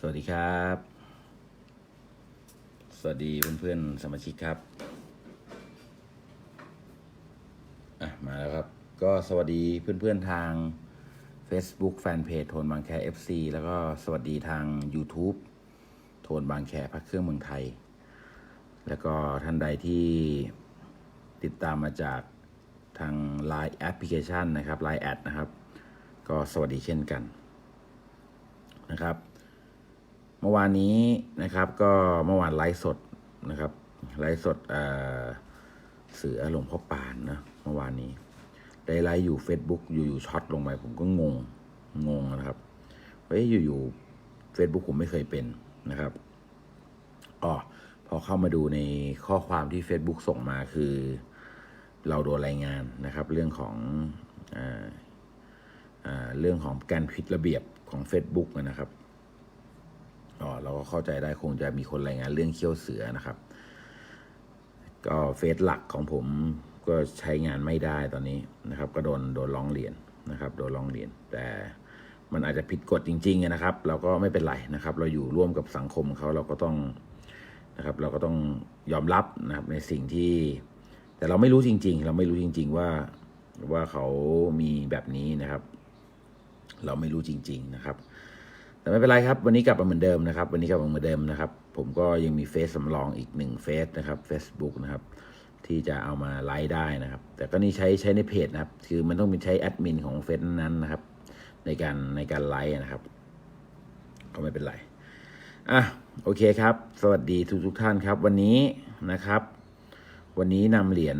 สวัสดีครับ สวัสดีเพื่อนๆสมาชิกครับ อะ มาแล้วครับ ก็สวัสดีเพื่อนๆทาง Facebook Fanpage โทนบางแค FC แล้วก็สวัสดีทาง YouTube โทนบางแคพักเครื่องเมืองไทย แล้วก็ท่านใดที่ติดตามมาจากทาง Line แอปพลิเคชันนะครับ Line แอดนะครับ ก็สวัสดีเช่นกันนะครับ เมื่อวานนี้นะครับก็เมื่อวานไลฟ์สดนะครับไลฟ์สดเออเสือหลวงพ่อปานนะเมื่อวานนี้ ได้ไลฟ์อยู่ Facebook อยู่ๆช็อตลงไปผมก็งงงงนะครับเฮ้ยอยู่ๆ Facebook ผมไม่เคยเป็นนะครับอ๋อพอเข้ามาดูในข้อความที่ Facebook ส่งมาคือ เราโดนรายงานนะครับ เรื่องของออเรื่องของการผิดระเบียบของ Facebook นะครับ อ๋อเราก็เข้าใจได้คงจะมีคนรายงานเรื่องเขี้ยวเสือนะครับ ก็เฟซหลักของผมก็ใช้งานไม่ได้ตอนนี้นะครับ ก็โดนโดนร้องเรียนนะครับ โดนร้องเรียน แต่มันอาจจะผิดกฎจริง ๆ นะครับ เราก็ไม่เป็นไรนะครับ เราอยู่ร่วมกับสังคมเขาเราก็ต้องนะครับ เราก็ต้องยอมรับนะครับในสิ่งที่ แต่เราไม่รู้จริง ๆ เราไม่รู้จริง ๆ ว่าว่าเขามีแบบนี้นะครับ เราไม่รู้จริง ๆ นะครับ แต่ไม่เป็นไรครับ วันนี้กลับมาเหมือนเดิมนะครับ วันนี้กลับมาเหมือนเดิมนะครับ ผมก็ยังมีเฟซสำรองอีกหนึ่งเฟซนะครับ Facebook นะครับ ที่จะเอามาไลฟ์ได้นะครับ แต่ก็นี่ใช้ใช้ในเพจนะครับ คือมันต้องเป็นใช้แอดมินของเฟซนั้นนะครับ ในการในการไลฟ์นะครับ ก็ไม่เป็นไรอะโอเคครับ สวัสดีทุกทุกท่านครับ วันนี้นะครับ วันนี้นำเหรียญ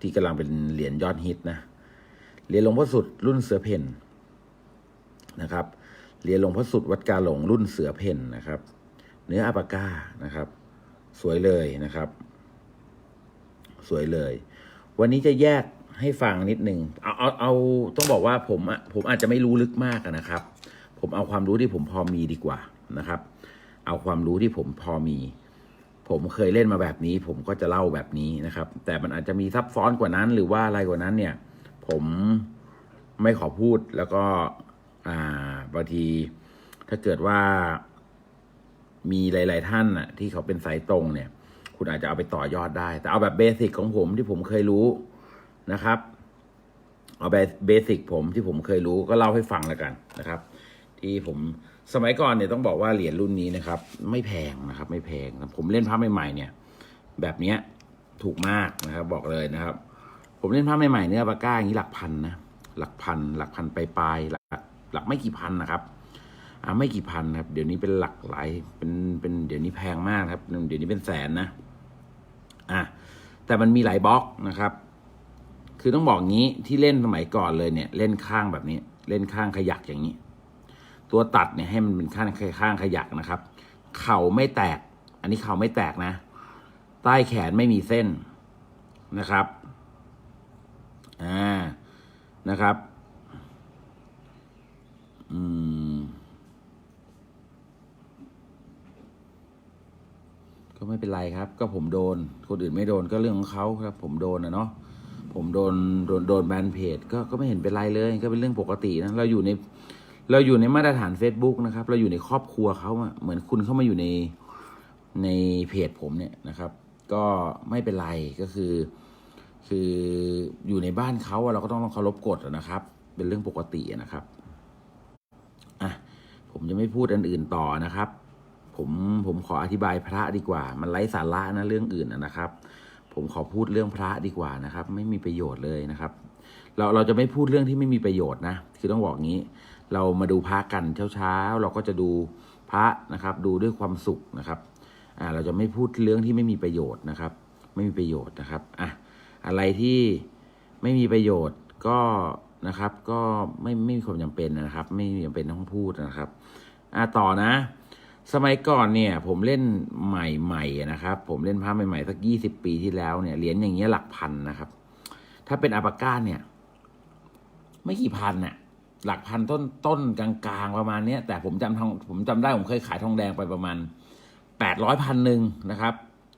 ที่กำลังเป็นเหรียญยอดฮิตนะเหรียญหลวงพ่อสุดรุ่นเสือเพ่นนะครับ เหรียญหลวงพ่อสุดวัดกาหลงรุ่นเสือเพ่นนะครับ เนื้ออัปาก้านะครับ สวยเลยนะครับ สวยเลย วันนี้จะแยกให้ฟังนิดหนึ่งเอาเอาเอาต้องบอกว่าผมอะผมอาจจะไม่รู้ลึกมากนะครับ ผมเอาความรู้ที่ผมพอมีดีกว่านะครับ เอาความรู้ที่ผมพอมี ผมเคยเล่นมาแบบนี้ ผมก็จะเล่าแบบนี้นะครับ แต่มันอาจจะมีซับซ้อนกว่านั้น หรือว่าอะไรกว่านั้นเนี่ย ผมไม่ขอพูดแล้วก็อ่า บางที ถ้าเกิดว่า มีหลาย ๆ ท่านน่ะ ที่เขาเป็นสายตรงเนี่ย คุณอาจจะเอาไปต่อยอดได้ แต่เอาแบบเบสิกของผมที่ผมเคยรู้นะครับ เอาแบบเบสิกผมที่ผมเคยรู้ก็เล่าให้ฟังแล้วกันนะครับ ที่ผมสมัยก่อนเนี่ยต้องบอกว่าเหรียญรุ่นนี้นะครับ ไม่แพงนะครับ ไม่แพงผมเล่นพระใหม่ๆเนี่ย แบบเนี้ยถูกมากนะครับ บอกเลยนะครับ ผมเล่นพระใหม่ๆเนี่ยปากก้าอย่างนี้หลักพันนะหลักพัน หลักพันปลายๆหลัก หลักไม่กี่พันนะครับอ่าไม่กี่พันครับ เดี๋ยวนี้เป็นหลักหลายเป็นเป็นเดี๋ยวนี้แพงมากครับ เดี๋ยวนี้เป็นแสนนะอะแต่มันมีหลายบล็อกนะครับ คือต้องบอกงี้ที่เล่นสมัยก่อนเลยเนี่ย เล่นข้างแบบนี้ เล่นข้างขยักอย่างนี้ ตัวตัดเนี่ยให้มันเป็นข้างข้างขยักนะครับ เข่าไม่แตก อันนี้เข่าไม่แตกนะ ใต้แขนไม่มีเส้นนะครับ อ่า นะครับ อืม ก็ไม่เป็นไรครับ ก็ผมโดน คนอื่นไม่โดนก็เรื่องของเขาครับ ผมโดนนะเนาะผมโดนโดนโดนแบนเพจก็ก็ไม่เห็นเป็นไรเลย ก็เป็นเรื่องปกตินะเราอยู่ใน เราอยู่ในมาตรฐาน Facebook นะครับ เราอยู่ในครอบครัวเขาอะเหมือนคุณเข้ามาอยู่ในในเพจผมเนี่ยนะครับ ก็ไม่เป็นไรก็คือ คืออยู่ในบ้านเขาเราก็ต้องเคารพกฎนะครับ เป็นเรื่องปกตินะครับ ผมจะไม่พูดอันอื่นต่อนะครับ ผมผมขออธิบายพระดีกว่า มันไร้สาระนะเรื่องอื่นนะครับ ผมขอพูดเรื่องพระดีกว่านะครับ ไม่มีประโยชน์เลยนะครับ เราเราจะไม่พูดเรื่องที่ไม่มีประโยชน์นะ คือต้องบอกงี้ เรามาดูพระกันเช้าๆเราก็จะดูพระนะครับ ดูด้วยความสุขนะครับอ่าเราจะไม่พูดเรื่องที่ไม่มีประโยชน์นะครับ ไม่มีประโยชน์นะครับอะอะไรที่ไม่มีประโยชน์ก็ นะครับ ก็ไม่ไม่มีความจำเป็นนะครับ ไม่มีจำเป็นต้องพูดนะครับอะต่อนะ สมัยก่อนเนี่ย ผมเล่นใหม่ๆนะครับ ผมเล่นพระใหม่ๆสักยี่สิบปีที่แล้วเนี่ยเหรียญอย่างเงี้ยหลักพันนะครับ ถ้าเป็นอาปาก้าเนี่ย ไม่กี่พันน่ะหลักพันต้นต้นกลางๆประมาณเนี้ยแต่ผมจำทองผมจำได้ผมเคยขายทองแดงไปประมาณแปดร้อยพันหนึ่งนะครับ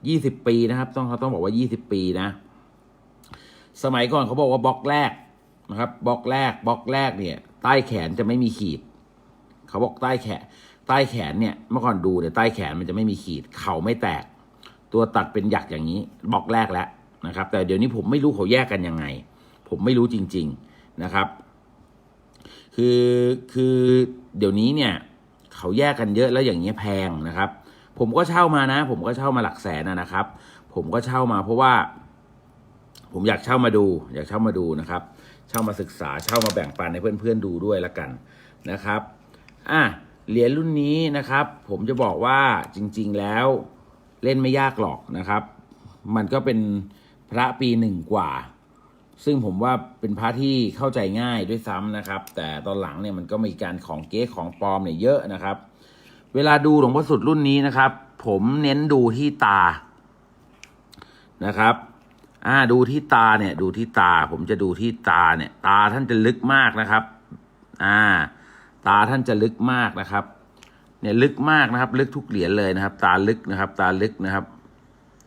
ยี่สิบปีนะครับ ต้องเขาต้องบอกว่ายี่สิบปีนะ สมัยก่อนเขาบอกว่าบล็อกแรก นะครับบล็อกแรกบล็อกแรกเนี่ย ใต้แขนจะไม่มีขีด เขาบอกใต้แขน ใต้แขนเนี่ยเมื่อก่อนดูเนี่ยใต้แขนมันจะไม่มีขีด เข่าไม่แตก ตัวตัดเป็นหยักอย่างนี้บล็อกแรกแล้วนะครับ แต่เดี๋ยวนี้ผมไม่รู้เขาแยกกันยังไง ผมไม่รู้จริง ๆนะครับ คือคือเดี๋ยวนี้เนี่ย เขาแยกกันเยอะแล้วอย่างเงี้ยแพงนะครับ ผมก็เช่ามานะ ผมก็เช่ามาหลักแสนนะครับ ผมก็เช่ามาเพราะว่าผมอยากเช่ามาดู อยากเช่ามาดูนะครับ เช่ามาศึกษาเช่ามาแบ่งปันให้เพื่อนๆดูด้วยละกันนะครับอะเหรียญรุ่นนี้นะครับ ผมจะบอกว่าจริง ๆแล้วเล่นไม่ยากหรอกนะครับ มันก็เป็นพระปีหนึ่งกว่า ซึ่งผมว่าเป็นพระที่เข้าใจง่ายด้วยซ้ำนะครับ แต่ตอนหลังเนี่ยมันก็มีการของเก๊ของปลอมเนี่ยเยอะนะครับ เวลาดูหลวงพ่อสุดรุ่นนี้นะครับ ผมเน้นดูที่ตานะครับ อ่าดูที่ตาเนี่ย ดูที่ตา ผมจะดูที่ตาเนี่ย ตาท่านจะลึกมากนะครับ อ่า ตาท่านจะลึกมากนะครับ เนี่ยลึกมากนะครับ ลึกทุกเหรียญเลยนะครับ ตาลึกนะครับ ตาลึกนะครับ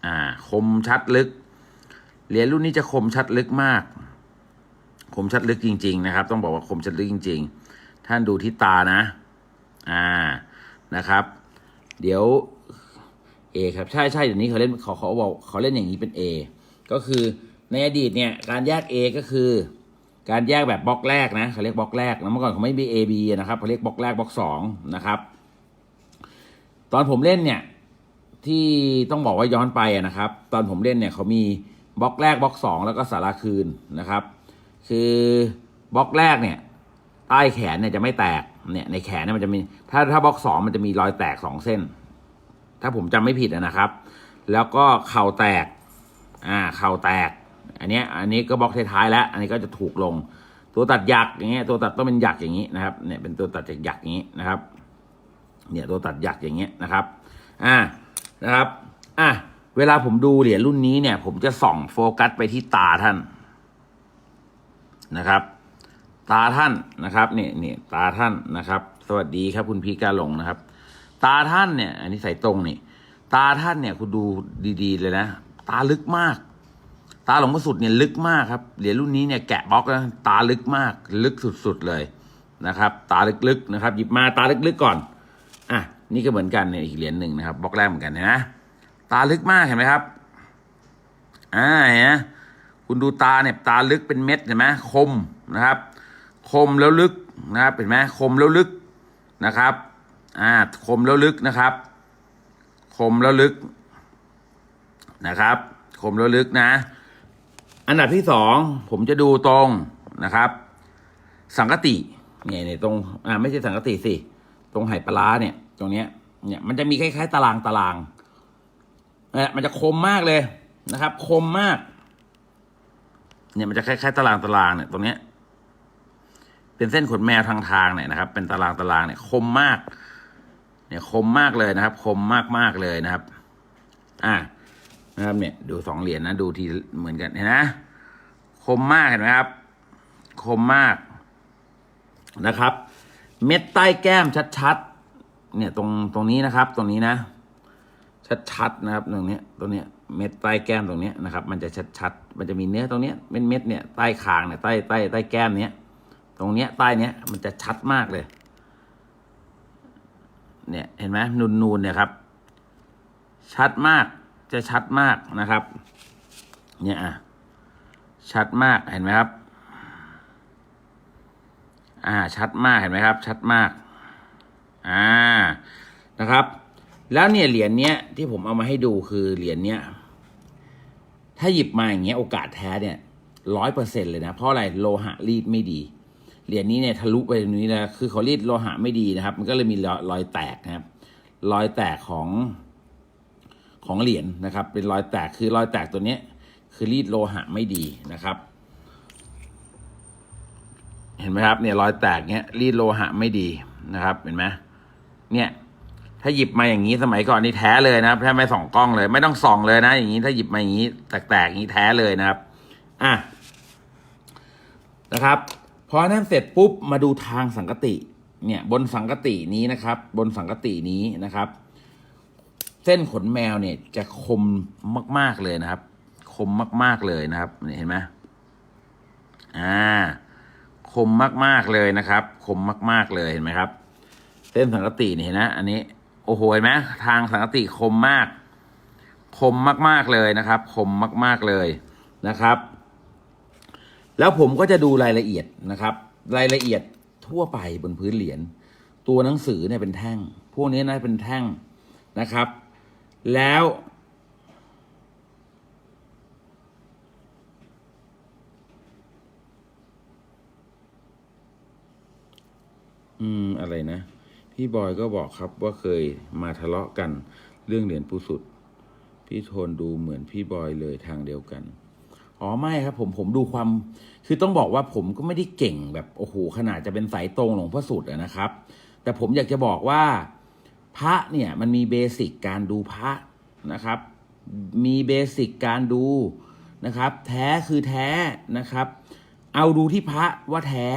อ่า คมชัดลึก เหรียญรุ่นนี้จะคมชัดลึกมาก คมชัดลึกจริง ๆ นะครับ ต้องบอกว่าคมชัดลึกจริง ๆ ท่านดูที่ตานะ อ่า นะครับ เดี๋ยว A ครับ ใช่ใช่เดี๋ยวนี้เขาเล่นเขาเขาบอกเขาเล่นอย่างนี้เป็น A ก็คือในอดีตเนี่ยการแยก A ก็คือ การแยกแบบบล็อกแรกนะเขาเรียกบล็อกแรกนะเมื่อก่อนเขาไม่มี A B นะครับเขาเรียกบล็อกแรกบล็อกสองนะครับ ตอนผมเล่นเนี่ยที่ต้องบอกว่าย้อนไปนะครับ ตอนผมเล่นเนี่ยเขามีบล็อกแรกบล็อกสองแล้วก็สาราคืนนะครับ คือบล็อกแรกเนี่ยใต้แขนเนี่ยจะไม่แตกเนี่ยในแขนเนี่ยมันจะมีถ้าถ้าบล็อกสองมันจะมีรอยแตกสองเส้น ถ้าผมจำไม่ผิดนะครับ แล้วก็เข่าแตก อ่าเข่าแตก อันนี้อันนี้ก็บล็อกท้ายๆแล้ว อันนี้ก็จะถูกลง ตัวตัดหยักอย่างเงี้ยตัวตัดต้องเป็นหยักอย่างนี้นะครับเนี่ยเป็นตัวตัดจากหยักอย่างนี้นะครับ เนี่ยตัวตัดหยักอย่างเงี้ยนะครับอ่านะครับอะเวลาผมดูเหรียญรุ่นนี้เนี่ย ผมจะส่องโฟกัสไปที่ตาท่านนะครับ ตาท่านนะครับเนี่ยเนี่ยตาท่านนะครับ สวัสดีครับคุณพีกาหลงนะครับ ตาท่านเนี่ย อันนี้ใส่ตรงนี่ตาท่านเนี่ยคุณดูดี ๆ เลยนะ ตาลึกมาก ตาหลวงพ่อสุดเนี่ยลึกมากครับเหรียญรุ่นนี้เนี่ยแกะบล็อกแล้วตาลึกมาก ลึกสุดๆเลยนะครับ ตาลึกๆนะครับ หยิบมาตาลึกๆก่อนอะนี่ก็เหมือนกันเนี่ยอีกเหรียญหนึ่งนะครับบล็อกแรกเหมือนกันนะตาลึกมากเห็นไหมครับอ่าเห็นไหคุณดูตาเนี่ยตาลึกเป็นเม็ดเห็นไหมคมนะครับ คมแล้วลึกนะครับเห็นไหมคมแล้วลึกนะครับอ่าคมแล้วลึกนะครับ คมแล้วลึก นะครับ คมแล้วลึกนะ อันดับที่สองผมจะดูตรงนะครับ สังกติเนี่ยเนี่ยตรงอ่าไม่ใช่สังกติสิตรงไหปลาเนี่ย ตรงเนี้ยเนี่ยมันจะมีคล้ายๆ ตารางตารางเนี่ยมันจะคมมากเลยนะครับ คมมาก เนี่ยมันจะคล้ายๆ ตารางตารางเนี่ยตรงเนี้ย เป็นเส้นขนแมวทางทางเนี่ยนะครับ เป็นตารางตารางเนี่ย คมมาก เนี่ยคมมากเลยนะครับ คมมากมากๆเลยนะครับ อ่า นะครับเนี่ยดูสองเหรียญนะดูทีเหมือนกันเห็นนะคมมากเห็นไหมครับ คมมากนะครับ เม็ดใต้แก้มชัดๆเนี่ยตรงตรงนี้นะครับ ตรงนี้นะ ชัดๆนะครับตรงเนี้ยตรงเนี้ยเม็ดใต้แก้มตรงเนี้ยนะครับ มันจะชัดๆมันจะมีเนื้อตรงเนี้ยเม็ดเม็ดๆเนี่ยใต้คางเนี่ยใต้ใต้ใต้แก้มเนี้ยตรงเนี้ยใต้เนี้ยมันจะชัดมากเลย เนี่ยเห็นไหมนูนๆเนี่ยครับ ชัดมาก จะชัดมากนะครับ เนี่ยอะชัดมากเห็นไหมครับ อ่า ชัดมากเห็นไหมครับ ชัดมาก อ่านะครับ แล้วเนี่ยเหรียญเนี้ยที่ผมเอามาให้ดูคือเหรียญเนี้ยถ้าหยิบมาอย่างเงี้ยโอกาสแท้เนี่ยร้อยเปอร์เซ็นเลยนะ เพราะอะไรโลหะรีดไม่ดีเหรียญนี้เนี่ยทะลุไปตรงนี้นะคือเขารีดโลหะไม่ดีนะครับ มันก็เลยมีรอยรอยแตกนะครับ รอยแตกของ ของเหรียญนะครับ เป็นรอยแตกคือรอยแตกตัวนี้คือรีดโลหะไม่ดีนะครับ เห็นไหมครับเนี่ยรอยแตกเนี้ยรีดโลหะไม่ดีนะครับเห็นไหมเนี่ยถ้าหยิบมาอย่างนี้สมัยก่อนนี่แท้เลยนะครับถ้ไม่ส่องกล้องเลย ไม่ต้องส่องเลยนะ อย่างนี้ถ้าหยิบมาอย่างนี้แตกๆอย่างนี้แท้เลยนะครับอะนะครับพอนั่นเสร็จปุ๊บมาดูทางสังกติเนี่ยบนสังกตินี้นะครับ บนสังกตินี้นะครับ เส้นขนแมวเนี่ยจะคมมาก ๆเลยนะครับ คมมาก ๆเลยนะครับเห็นไหมอ่า คมมาก ๆเลยนะครับ คมมาก ๆเลยเห็นไหมครับ เส้นสังกตินี่เห็นนะ อันนี้ โอ้โหเห็นไหมทางสังกติคมมาก คมมาก ๆเลยนะครับ คมมาก ๆเลยนะครับ แล้วผมก็จะดูรายละเอียดนะครับ รายละเอียดทั่วไปบนพื้นเหรียญตัวหนังสือเนี่ยเป็นแท่ง พวกนี้นะเป็นแท่งนะครับ แล้ว อืม อะไรนะ พี่บอยก็บอกครับว่าเคยมาทะเลาะกันเรื่องเหรียญปูสุด พี่โทนดูเหมือนพี่บอยเลยทางเดียวกัน อ๋อไม่ครับ ผมผมดูความ คือต้องบอกว่าผมก็ไม่ได้เก่งแบบ โอ้โหขนาดจะเป็นสายตรงหลวงพ่อสุดอะนะครับ แต่ผมอยากจะบอกว่า พระเนี่ยมันมีเบสิกการดูพระนะครับ มีเบสิกการดูนะครับ แท้คือแท้นะครับ เอาดูที่พระว่าแท้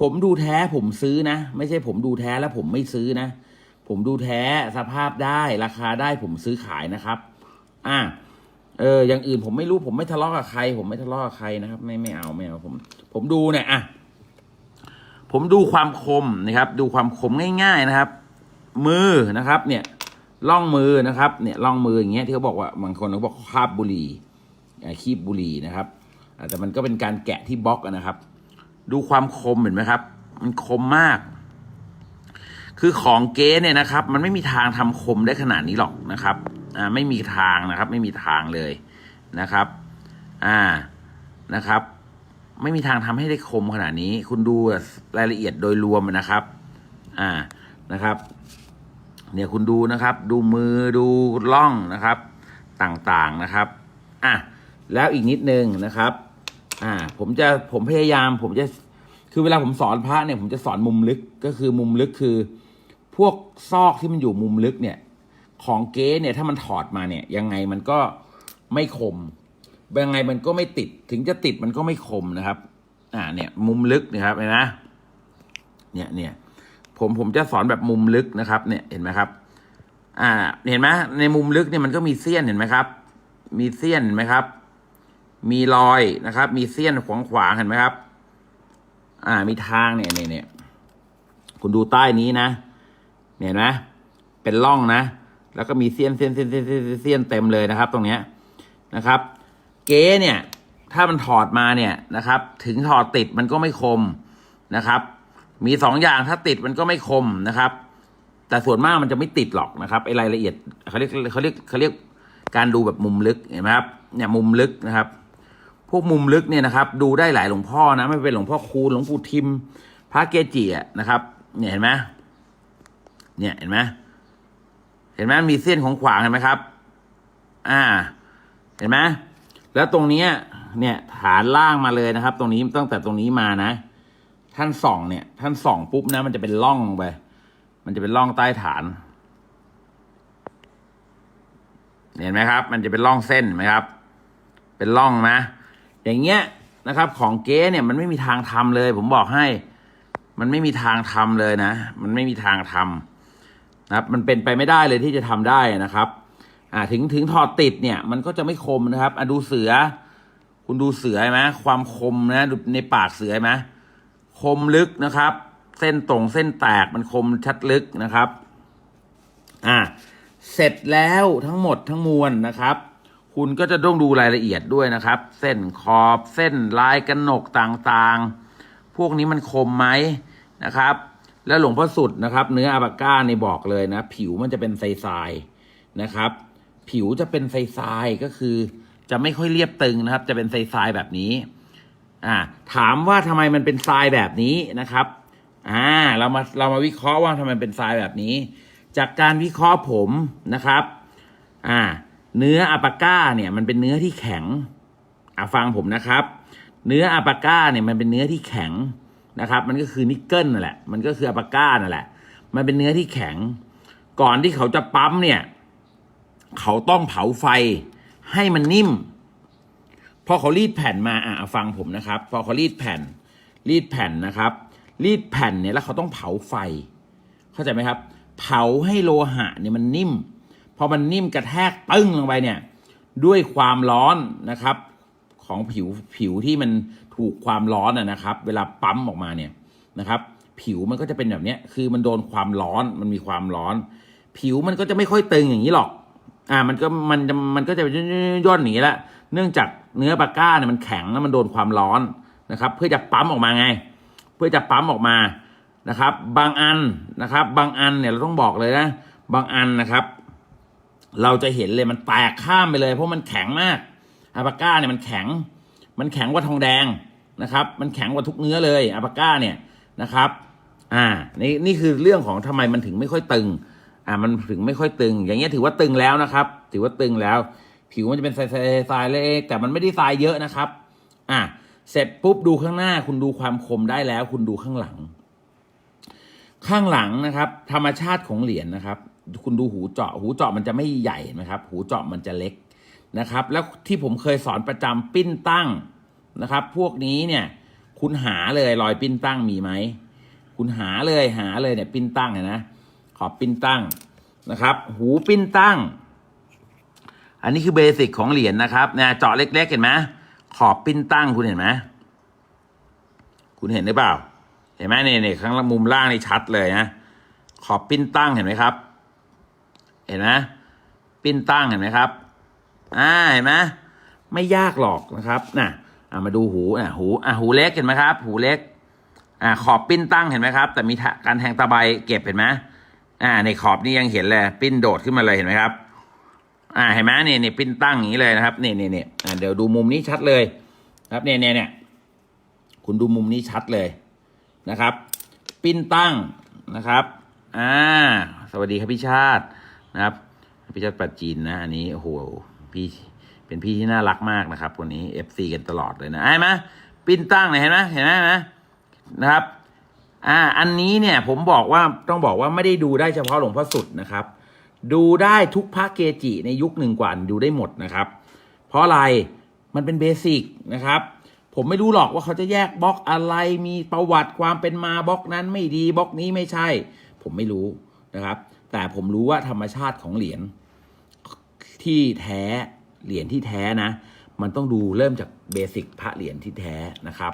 ผมดูแท้ผมซื้อนะ ไม่ใช่ผมดูแท้แล้วผมไม่ซื้อนะ ผมดูแท้สภาพได้ราคาได้ผมซื้อขายนะครับ อ่าเอออย่างอื่นผมไม่รู้ผมไม่ทะเลาะกับใคร ผมไม่ทะเลาะกับใครนะครับ ไม่ไม่เอาไม่เอาผม ผมดูเนี่ยอะผมดูความคมนะครับ ดูความคมง่าย ๆนะครับ มือนะครับ เนี่ยล่องมือนะครับ เนี่ยล่องมืออย่างเงี้ยที่เขาบอกว่าบางคนเขาบอกคาบบุหรี่คีบบุหรี่นะครับแต่มันก็เป็นการแกะที่บล็อกนะครับ ดูความคมเห็นไหมครับ มันคมมาก คือของเก๊เนี่ยนะครับ มันไม่มีทางทำคมได้ขนาดนี้หรอกนะครับอ่าไม่มีทางนะครับ ไม่มีทางเลยนะครับ อ่านะครับ ไม่มีทางทำให้ได้คมขนาดนี้ คุณดูรายละเอียดโดยรวมนะครับ อ่านะครับ เนี่ยคุณดูนะครับ ดูมือดูล่องนะครับ ต่างๆนะครับอะแล้วอีกนิดนึงนะครับ อ่า ผมจะผมพยายามผมจะคือเวลาผมสอนพระเนี่ยผมจะสอนมุมลึกก็คือมุมลึกคือ พวกซอกที่มันอยู่มุมลึกเนี่ย ของเก๊เนี่ยถ้ามันถอดมาเนี่ย ยังไงมันก็ไม่คมยังไงมันก็ไม่ติดถึงจะติดมันก็ไม่คมนะครับ อ่าเนี่ย มุมลึกนะครับเห็นไหมเนี่ยเนี่ย ผมผมจะสอนแบบมุมลึกนะครับ เนี่ยเห็นไหมครับ อ่า เห็นไหมในมุมลึกเนี่ยมันก็มีเสี้ยนเห็นไหมครับ มีเสี้ยนเห็นไหมครับ มีรอยนะครับ มีเสี้ยนขวางขวางๆเห็นไหมครับ อ่า มีทางเนี่ยเนี่ยเนี่ยคุณดูใต้นี้นะเห็นไหมเป็นร่องนะ แล้วก็มีเสี้ยนเสี้ยนเสี้ยนเสี้ยนเสี้ยนเสี้ยนเต็มเลยนะครับ ตรงเนี้ยนะครับ เก๊เนี่ย ถ้ามันถอดมาเนี่ยนะครับ ถึงถอดติดมันก็ไม่คมนะครับ มีสองอย่างถ้าติดมันก็ไม่คมนะครับ แต่ส่วนมากมันจะไม่ติดหรอกนะครับไอรายละเอียดเขาเรียกเขาเรียกเขาเรียกการดูแบบมุมลึกเห็นไหมครับเนี่ยมุมลึกนะครับ พวกมุมลึกเนี่ยนะครับ ดูได้หลายหลวงพ่อนะไม่เป็นหลวงพ่อคูณหลวงปู่ทิม พระเกจิอะนะครับ เนี่ยเห็นไหมเนี่ยเห็นไหมเห็นไหมมีเส้นของขวางเห็นไหมครับ อ่า เห็นไหมแล้วตรงนี้เนี่ยฐานล่างมาเลยนะครับ ตรงนี้ตั้งแต่ตรงนี้มานะ ท่านส่องเนี่ย ท่านส่องปุ๊บนะ มันจะเป็นร่องไป มันจะเป็นร่องใต้ฐาน เห็นไหมครับ มันจะเป็นร่องเส้นไหมครับ เป็นร่องนะอย่างเงี้ยนะครับ ของเก๊เนี่ยมันไม่มีทางทำเลย ผมบอกให้ มันไม่มีทางทำเลยนะ มันไม่มีทางทำนะครับ มันเป็นไปไม่ได้เลยที่จะทำได้นะครับอ่าถึงถึงถอดติดเนี่ย มันก็จะไม่คมนะครับอะดูเสือ คุณดูเสือไหมความคมนะในปากเสือไหม คมลึกนะครับ เส้นตรงเส้นแตกมันคมชัดลึกนะครับ อ่า เสร็จแล้วทั้งหมดทั้งมวลนะครับ คุณก็จะต้องดูรายละเอียดด้วยนะครับ เส้นขอบเส้นลายกระหนกต่างๆ พวกนี้มันคมไหมนะครับ แล้วหลวงพ่อสุดนะครับ เนื้ออาบาก้าในบอกเลยนะ ผิวมันจะเป็นทรายๆนะครับ ผิวจะเป็นทรายๆก็คือจะไม่ค่อยเรียบตึงนะครับ จะเป็นทรายๆแบบนี้ อ่าถามว่าทำไมมันเป็นทรายแบบนี้นะครับอ่าเรามาเรามาวิเคราะห์ว่าทำไมเป็นทรายแบบนี้ จากการวิเคราะห์ผมนะครับอ่าเนื้ออัปาก้าเนี่ยมันเป็นเนื้อที่แข็งอ่าฟังผมนะครับ เนื้ออัปาก้าเนี่ยมันเป็นเนื้อที่แข็งนะครับ มันก็คือนิกเกิลนั่นแหละมันก็คืออัปาก้านั่นแหละ มันเป็นเนื้อที่แข็ง ก่อนที่เขาจะปั๊มเนี่ย เขาต้องเผาไฟให้มันนิ่ม พอเขารีดแผ่นมาอะฟังผมนะครับ พอเขารีดแผ่น รีดแผ่นนะครับ รีดแผ่นเนี่ยแล้วเขาต้องเผาไฟ เข้าใจไหมครับ เผาให้โลหะเนี่ยมันนิ่ม พอมันนิ่มกระแทกตึ้งลงไปเนี่ย ด้วยความร้อนนะครับ ของผิวผิวที่มันถูกความร้อนนะครับ เวลาปั๊มออกมาเนี่ยนะครับ ผิวมันก็จะเป็นแบบนี้คือมันโดนความร้อนมันมีความร้อน ผิวมันก็จะไม่ค่อยตึงอย่างนี้หรอก อ่ามันก็มันจะมันก็จะย่นหนีละเนื่องจาก เนื้อปากก้าเนี่ยมันแข็งแล้วมันโดนความร้อนนะครับ เพื่อจะปั๊มออกมาไง เพื่อจะปั๊มออกมานะครับ บางอันนะครับ บางอันเนี่ยเราต้องบอกเลยนะบางอันนะครับ เราจะเห็นเลยมันแตกข้ามไปเลย เพราะมันแข็งมากอาปาก้าเนี่ยมันแข็ง มันแข็งกว่าทองแดงนะครับ มันแข็งกว่าทุกเนื้อเลยอาปาก้าเนี่ยนะครับ อ่านี่นี่คือเรื่องของทำไมมันถึงไม่ค่อยตึง อ่ามันถึงไม่ค่อยตึง อย่างเงี้ยถือว่าตึงแล้วนะครับ ถือว่าตึงแล้ว ผิวมันจะเป็นทรายทรายเล็กแต่มันไม่ได้ทรายเยอะนะครับ อ่าเสร็จปุ๊บดูข้างหน้า คุณดูความคมได้แล้ว คุณดูข้างหลัง ข้างหลังนะครับ ธรรมชาติของเหรียญนะครับ คุณดูหูเจาะ หูเจาะมันจะไม่ใหญ่นะครับ หูเจาะมันจะเล็กนะครับ แล้วที่ผมเคยสอนประจำปิ้นตั้งนะครับ พวกนี้เนี่ย คุณหาเลยรอยปิ้นตั้งมีไหมคุณหาเลยหาเลยเนี่ยปิ้นตั้งเนี่ยนะขอบปิ้นตั้งนะครับ หูปิ้นตั้ง อันนี้คือเบสิกของเหรียญนะครับเนี่ยเจาะเล็ก ๆ เห็นไหมขอบปิ้นตั้งคุณเห็นไหมคุณเห็นหรือเปล่า เห็นไหมเนี่ยเนี่ยข้างมุมล่างนี่ชัดเลยนะขอบปิ้นตั้งเห็นไหมครับ เห็นไหมปิ้นตั้งเห็นไหมครับอ่าเห็นไหมไม่ยากหรอกนะครับน่ะอ่ามาดูหูอะหูอะหูเล็กเห็นไหมครับ หูเล็กอ่าขอบปิ้นตั้งเห็นไหมครับ แต่มีการแทงตะไบเก็บเห็นไหมอ่าในขอบนี่ยังเห็นเลยปิ้นโดดขึ้นมาเลยเห็นไหมครับ อ่าเห็นไหมเนี่ยเนี่ยปิ้นตั้งอย่างนี้เลยนะครับเนี่ยเนี่ยเนี่ยอ่าเดี๋ยวดูมุมนี้ชัดเลย ครับเนี่ยเนี่ยเนี่ยคุณดูมุมนี้ชัดเลยนะครับ ปิ้นตั้งนะครับอ่าสวัสดีครับพี่ชาตินะครับพี่ชาติปัจจีนนะอันนี้โอ้โหพี่เป็นพี่ที่น่ารักมากนะครับคนนี้เอฟซีกันตลอดเลยนะเห็นไหมปิ้นตั้งเนี่ยเห็นไหมเห็นไหมเห็นไหมนะครับอ่าอันนี้เนี่ยผมบอกว่าต้องบอกว่าไม่ได้ดูได้เฉพาะหลวงพ่อสุดนะครับ ดูได้ทุกพระเกจิในยุคหนึ่งกว่าดูได้หมดนะครับ เพราะอะไรมันเป็นเบสิกนะครับ ผมไม่รู้หรอกว่าเขาจะแยกบล็อกอะไรมีประวัติความเป็นมาบล็อกนั้นไม่ดีบล็อกนี้ไม่ใช่ ผมไม่รู้นะครับ แต่ผมรู้ว่าธรรมชาติของเหรียญที่แท้เหรียญที่แท้นะ มันต้องดูเริ่มจากเบสิกพระเหรียญที่แท้นะครับ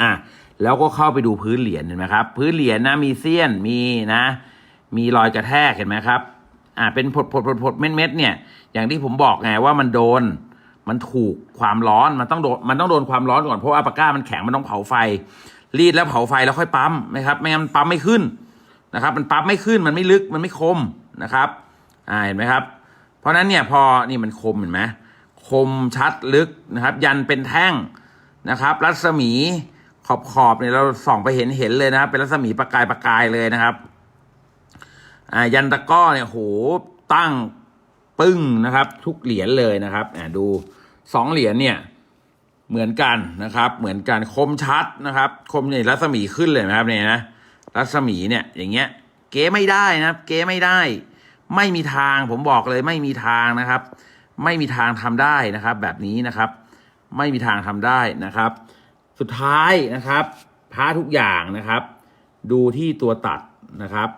อะแล้วก็เข้าไปดูพื้นเหรียญเห็นไหมครับ พื้นเหรียญนะมีเสี้ยนมีนะ มีรอยกระแทกเห็นไหมครับ อ่าเป็นผดผดผดผดเม็ดเม็ดเนี่ย อย่างที่ผมบอกไงว่ามันโดน มันถูกความร้อน มันต้องโดน มันต้องโดนความร้อนก่อน เพราะว่าอัปาก้ามันแข็ง มันต้องเผาไฟ รีดแล้วเผาไฟแล้วค่อยปั๊มนะครับ ไม่งั้นปั๊มไม่ขึ้นนะครับ มันปั๊มไม่ขึ้น มันไม่ลึก มันไม่คมนะครับ อ่า เห็นไหมครับ เพราะฉะนั้นเนี่ยพอ นี่มันคมเห็นไหมคมชัดลึกนะครับ ยันเป็นแท่งนะครับ รัศมีขอบขอบเนี่ยเราส่องไปเห็นเห็นเลยนะครับ เป็นรัศมีประกายประกายเลยนะครับ ยันตะก้อเนี่ยโหตั้งปึ้งนะครับ ทุกเหรียญเลยนะครับอ่าดูสองเหรียญเนี่ยเหมือนกันนะครับ เหมือนกันคมชัดนะครับ คมเนี่ยรัศมีขึ้นเลยนะครับเนี่ยนะรัศมีเนี่ยอย่างเงี้ย เก๋ไม่ได้นะครับ เก๋ไม่ได้ ไม่มีทางผมบอกเลยไม่มีทางนะครับ ไม่มีทางทำได้นะครับ แบบนี้นะครับ ไม่มีทางทำได้นะครับ สุดท้ายนะครับพระทุกอย่างนะครับ ดูที่ตัวตัดนะครับ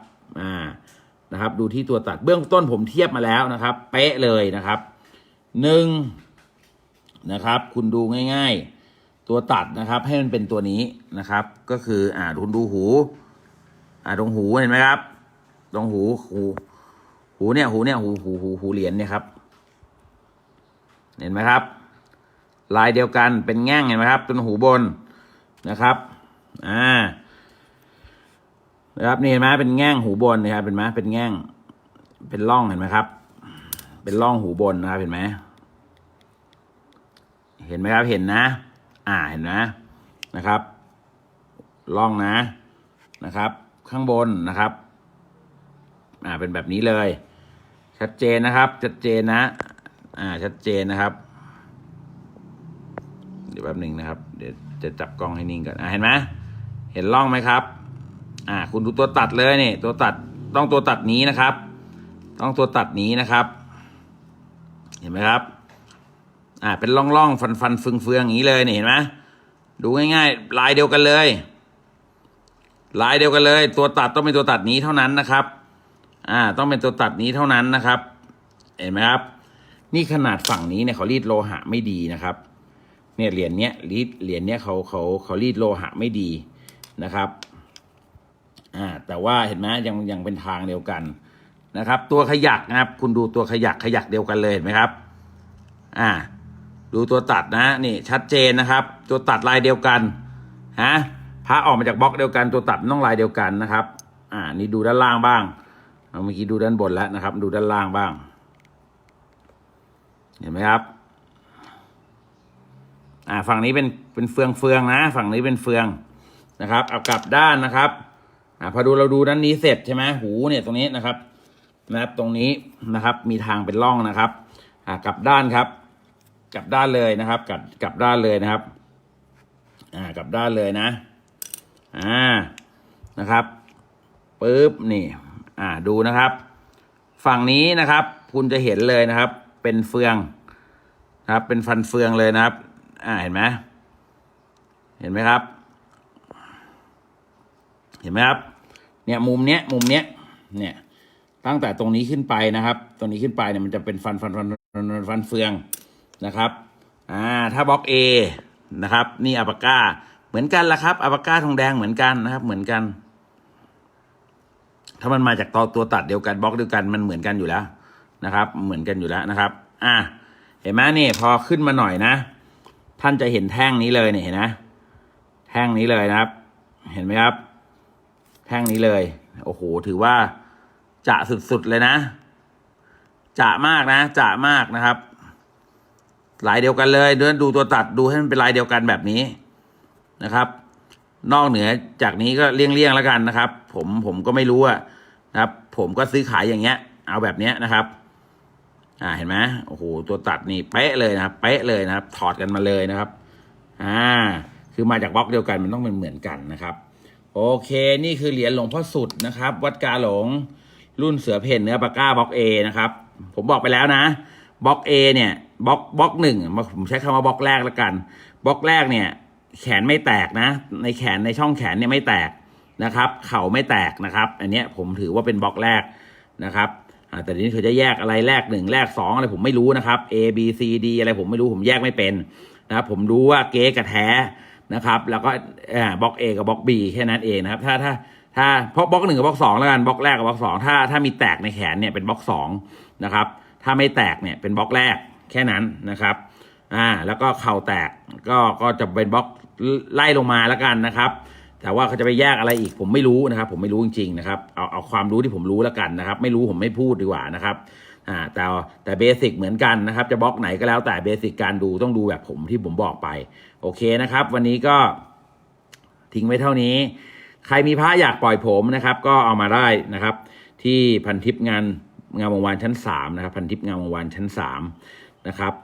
อ่า นะครับ ดูที่ตัวตัดเบื้องต้นผมเทียบมาแล้วนะครับ เป๊ะเลยนะครับหนึ่งนะครับ คุณดูง่าย ๆ ตัวตัดนะครับ ให้มันเป็นตัวนี้นะครับ ก็คืออ่าคุณดูหู อ่าตรงหูเห็นไหมครับ ตรงหูหูหูเนี่ยหูเนี่ยหูหูหูหูเหรียญเนี่ยครับ เห็นไหมครับ ลายเดียวกันเป็นแง่งเห็นไหมครับตรงหูบนนะครับ อ่า นะครับนี่เห็นไหมเป็นแง่งหูบนนะครับเป็นไหมเป็นแง่ง เป็นร่องเห็นไหมครับ เป็นร่องหูบนนะครับเห็นไหมเห็นไหมครับเห็นนะ อ่าเห็นนะนะครับร่องนะนะครับ ข้างบนนะครับ อ่าเป็นแบบนี้เลย ชัดเจนนะครับ ชัดเจนนะ อ่าชัดเจนนะครับ เดี๋ยวแป๊บหนึ่งนะครับ เดี๋ยวจะจับกล้องให้นิ่งก่อนอ่าเห็นไหมเห็นร่องไหมครับ อ่าคุณดูตัวตัดเลยเนี่ยตัวตัดต้องตัวตัดนี้นะครับ ต้องตัวตัดนี้นะครับ เห็นไหมครับ อ่าเป็นร่องร่องฟันฟันเฟืองเฟืองอย่างนี้เลยเนี่เห็นไหมดูง่ายๆ ลายเดียวกันเลย ลายเดียวกันเลย ตัวตัดต้องเป็นตัวตัดนี้เท่านั้นนะครับ อ่า ต้องเป็นตัวตัดนี้เท่านั้นนะครับ เห็นไหมครับ นี่ขนาดฝั่งนี้เนี่ยเขารีดโลหะไม่ดีนะครับ เนี่ยเหรียญเนี้ยรีดเหรียญเนี้ยเขาเขาเขารีดโลหะไม่ดีนะครับ อ่าแต่ว่าเห็นไหมยังยังเป็นทางเดียวกันนะครับ ตัวขยักนะครับ คุณดูตัวขยักขยักเดียวกันเลยเห็นไหมครับ อ่า ดูตัวตัดนะนี่ชัดเจนนะครับ ตัวตัดลายเดียวกันฮะพระออกมาจากบล็อกเดียวกัน ตัวตัดต้องลายเดียวกันนะครับ อ่า นี่ดูด้านล่างบ้างเอาเมื่อกี้ดูด้านบนแล้วนะครับ ดูด้านล่างบ้าง เห็นไหมครับ อ่า ฝั่งนี้เป็นเป็นเฟืองเฟืองนะ ฝั่งนี้เป็นเฟืองนะครับ เอากลับด้านนะครับ อ่าพอดูเราดูด้านนี้เสร็จใช่ไหมหูเนี่ยตรงนี้นะครับนะครับตรงนี้นะครับมีทางเป็นร่องนะครับอ่ากลับด้านครับ กลับด้านเลยนะครับกลับกลับด้านเลยนะครับอ่ากลับด้านเลยนะอ่านะครับปึ๊บนี่อ่าดูนะครับ ฝั่งนี้นะครับ คุณจะเห็นเลยนะครับ เป็นเฟืองนะครับ เป็นฟันเฟืองเลยนะครับ อ่าเห็นไหมเห็นไหมครับ เห็นไหมครับ เนี่ยมุมเนี้ยมุมเนี้ย เนี่ยตั้งแต่ตรงนี้ขึ้นไปนะครับ ตรงนี้ขึ้นไปเนี่ยมันจะเป็นฟันฟันฟันฟันฟันเฟืองนะครับ อ่า ถ้าบล็อก A นะครับ นี่อัปปาก้า เหมือนกันละครับอัปปาก้าทองแดงเหมือนกันนะครับ เหมือนกัน ถ้ามันมาจากตัวตัวตัดเดียวกันบล็อกเดียวกันมันเหมือนกันอยู่แล้วนะครับ เหมือนกันอยู่แล้วนะครับ อ่าเห็นไหมนี่พอขึ้นมาหน่อยนะ ท่านจะเห็นแท่งนี้เลยเนี่ยเห็นไหมแท่งนี้เลยนะครับ เห็นไหมครับ แท่งนี้เลย โอ้โห ถือว่าจะสุดๆเลยนะ จะมากนะ จะมากนะครับ ลายเดียวกันเลยเดินดูตัวตัดดูให้มันเป็นลายเดียวกันแบบนี้นะครับ นอกเหนือจากนี้ก็เลี่ยงๆแล้วกันนะครับ ผมผมก็ไม่รู้อะนะครับ ผมก็ซื้อขายอย่างเงี้ย เอาแบบเนี้ยนะครับ อ่าเห็นไหมโอ้โหตัวตัดนี่เป๊ะเลยนะครับ เป๊ะเลยนะครับ ถอดกันมาเลยนะครับ อ่า คือมาจากบล็อกเดียวกันมันต้องเป็นเหมือนกันนะครับ โอเค นี่คือเหรียญหลวงพ่อสุดนะครับ วัดกาหลง รุ่นเสือเพ่นเนื้อปากก้าบล็อกเอนะครับ ผมบอกไปแล้วนะบล็อกเอเนี่ยบล็อกบล็อกหนึ่งผมใช้คำว่าบล็อกแรกแล้วกันบล็อกแรกเนี่ย แขนไม่แตกนะ ในแขนในช่องแขนเนี่ยไม่แตกนะครับ เข่าไม่แตกนะครับ อันเนี้ยผมถือว่าเป็นบล็อกแรกนะครับแต่ทีนี้เขาจะแยกอะไรแรกหนึ่งแรกสองอะไรผมไม่รู้นะครับ A B C D อะไรผมไม่รู้ผมแยกไม่เป็นนะครับผมรู้ว่าเก๊กับแท้ นะครับ แล้วก็อ่าบล็อก A กับบล็อก B แค่นั้นเองนะครับ ถ้าถ้าถ้าเพราะบล็อกหนึ่งกับบล็อกสองแล้วกันบล็อกแรกกับบล็อกสองถ้าถ้ามีแตกในแขนเนี่ยเป็นบล็อกสองนะครับถ้าไม่แตกเนี่ยเป็นบล็อกแรกแค่นั้นนะครับอ่าแล้วก็เข่าแตกก็ก็จะเป็นบล็อกไล่ลงมาแล้วกันนะครับ แต่ว่าเขาจะไปแยกอะไรอีกผมไม่รู้นะครับ ผมไม่รู้จริงๆนะครับเอาเอาความรู้ที่ผมรู้แล้วกันนะครับ ไม่รู้ผมไม่พูดดีกว่านะครับอ่าแต่แต่เบสิกเหมือนกันนะครับ จะบล็อกไหนก็แล้วแต่เบสิกการดูต้องดูแบบผมที่ผมบอกไป โอเคนะครับ วันนี้ก็ทิ้งไว้เท่านี้ ใครมีพระอยากปล่อยผมนะครับ ก็เอามาได้นะครับ ที่พันทิพย์งานงานวงวานชั้นสามนะครับ พันทิพย์งานวงวานชั้นสามนะครับ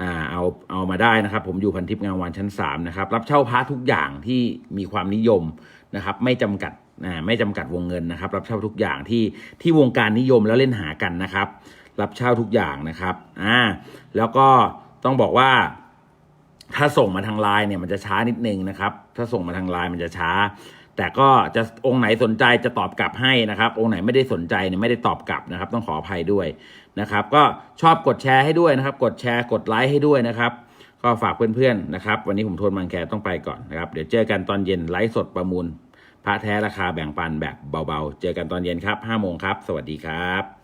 อ่าเอาเอามาได้นะครับ ผมอยู่พันทิพย์งานวงวานชั้นสามนะครับ รับเช่าพระทุกอย่างที่มีความนิยมนะครับ ไม่จำกัดอ่าไม่จำกัดวงเงินนะครับ รับเช่าทุกอย่างที่ที่วงการนิยมแล้วเล่นหากันนะครับ รับเช่าทุกอย่างนะครับอ่าแล้วก็ต้องบอกว่า ถ้าส่งมาทางไลน์เนี่ยมันจะช้านิดนึงนะครับ ถ้าส่งมาทางไลน์มันจะช้า แต่ก็จะองค์ไหนสนใจจะตอบกลับให้นะครับ องค์ไหนไม่ได้สนใจเนี่ยไม่ได้ตอบกลับนะครับ ต้องขออภัยด้วยนะครับ ก็ชอบกดแชร์ให้ด้วยนะครับ กดแชร์กดไลค์ให้ด้วยนะครับ ก็ฝากเพื่อนๆนะครับ วันนี้ผมโทนมังแคต้องไปก่อนนะครับ เดี๋ยวเจอกันตอนเย็นไลฟ์สดประมูลพระแท้ราคาแบ่งปันแบบเบาๆ เจอกันตอนเย็นครับ5โมงครับ สวัสดีครับ